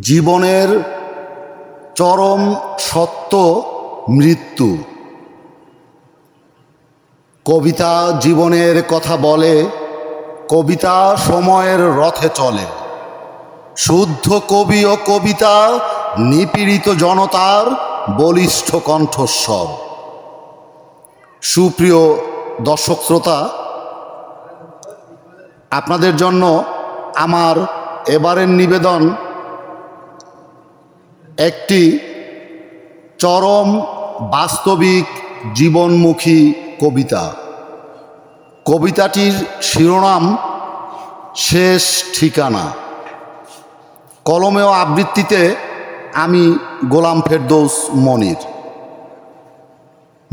জীবনের চরম সত্য মৃত্যু। কবিতা জীবনের কথা বলে, কবিতা সময়ের রথে চলে। শুদ্ধ কবি ও কবিতা নিপীড়িত জনতার বলিষ্ঠ কণ্ঠস্বর। সুপ্রিয় দর্শক শ্রোতা, আপনাদের জন্য আমার এবারের নিবেদন একটি চরম বাস্তবিক জীবনমুখী কবিতা। কবিতাটির শিরোনাম শেষ ঠিকানা। কলমেও আবৃত্তিতে আমি গোলাম ফেরদৌস মনির।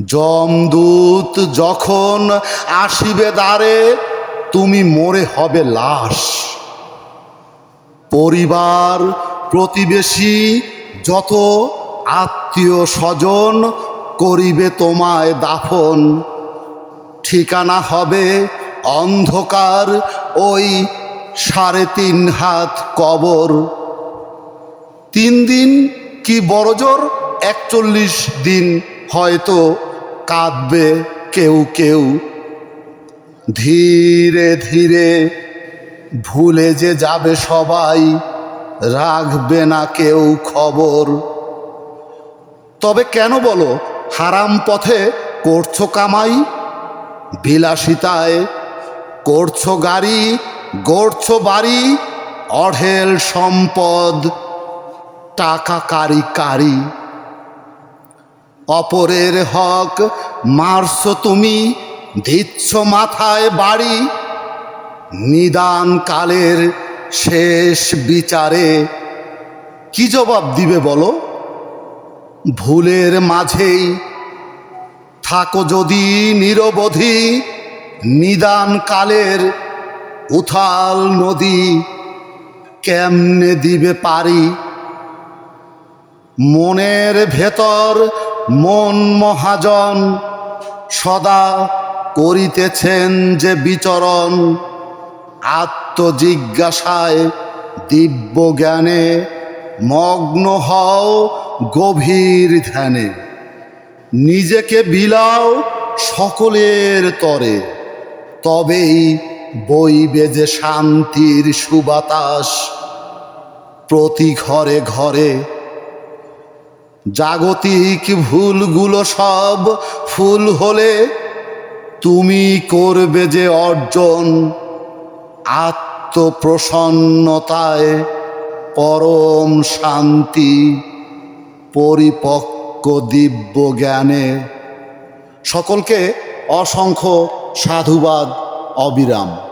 যমদূত যখন আসিবে দ্বারে, তুমি মরে হবে লাশ। পরিবার, প্রতিবেশী যত আত্মীয় স্বজন করিবে তোমায় দাফন, ঠিকানা হবে অন্ধকার ওই সাড়ে তিন হাত কবর। তিন দিন কি বড়জোর একচল্লিশ দিন হয়তো কাঁদবে কেউ কেউ। ধীরে ধীরে ভুলে যে যাবে সবাই রাখবে না কেউ খবর। তবে কেন বলো, হারাম পথে করছ কামাই? বিলাসিতায় করছ গাড়ি, গড়ছো বাড়ি, অঢেল সম্পদ টাকা কারি। কারি অপরের হক মারছো তুমি, দিচ্ছ মাথায় বাড়ি। নিদান কালের শেষ বিচারে কি জবাব দিবে বলো? ভুলের মাঝেই থাকো যদি নিরবধি নিদান কালের উথাল নদী কেমনে দিবে পারি? মনের ভেতর মন মহাজন সদা করিতেছেন যে বিচরণ। আত্মজিজ্ঞাসায় দিব্য জ্ঞানে মগ্ন হও গভীর ধ্যানে। নিজেকে বিলাও সকলের তরে। তবেই বইবে যে শান্তির সুবাতাস প্রতি ঘরে ঘরে। জাগতিক ভুলগুলো সব ফুল হলে তুমি করবে যে অর্জন। আত্মপ্রসন্নতায় পরম শান্তি পরিপক্ক দিব্য জ্ঞানে। সকলকে অসংখ্য সাধুবাদ অবিরাম।